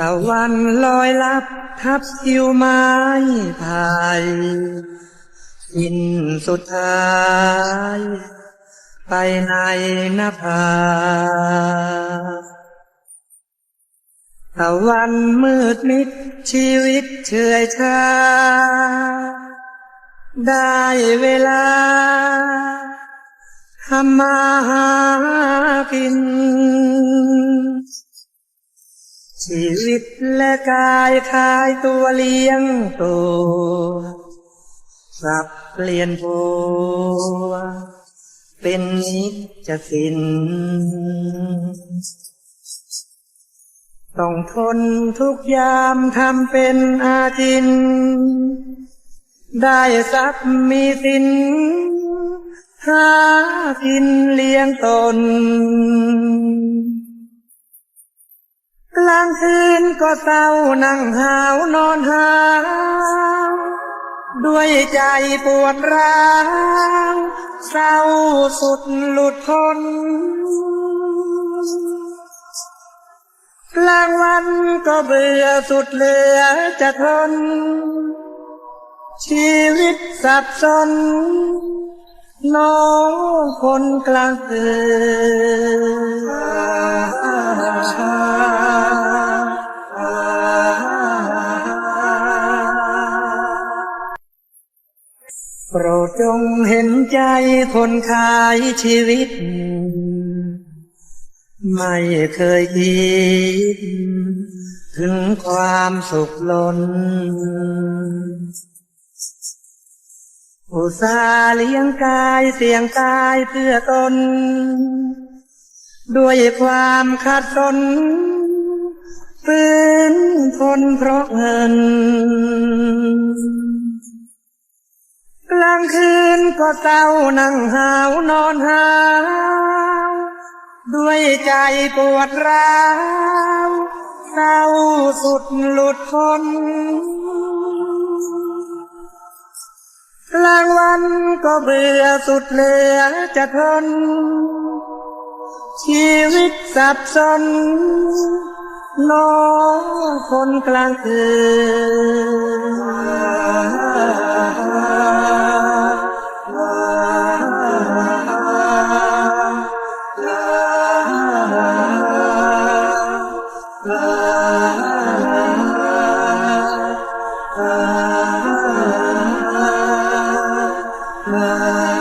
ตะวันลอยลับทับทิวไม้พายอินสุดท้าย ไปในนภาตะวันมืดมิดชีวิตเฉื่อยชา ได้เวลาทำมาหา ชีวิตและกายคายตัวเลี้ยงตัวสับเปลี่ยนผัวเป็นนิจสินต้องทนทุกยามทำเป็นอาจิน ได้ทรัพย์มีสินหากินเลี้ยงตน กลางคืนก็เศร้านั่งหาวนอนหา ด้วยใจปวดร้าวเศร้าสุดหลุดพ้นกลางวันก็เบื่อสุดเหลือจะทน ชีวิตสับสน น้องคนกลางคืน โปรดจงเห็นใจคนขายชีวิต ไม่เคยคิด ถึงความสุขล้น อุตสาเลี้ยงกายเสี่ยงกายเพื่อตน ด้วยความขาดสนฝืนทนเพราะเงิน กลางคืนก็เศร้านั่งหาวนอนหาว ด้วยใจปวดร้าวเศร้าสุดหลุดพ้นกลางวันก็เบื่อสุดเหลือจะทน ชีวิตสับสนนองคนกลางคืน love.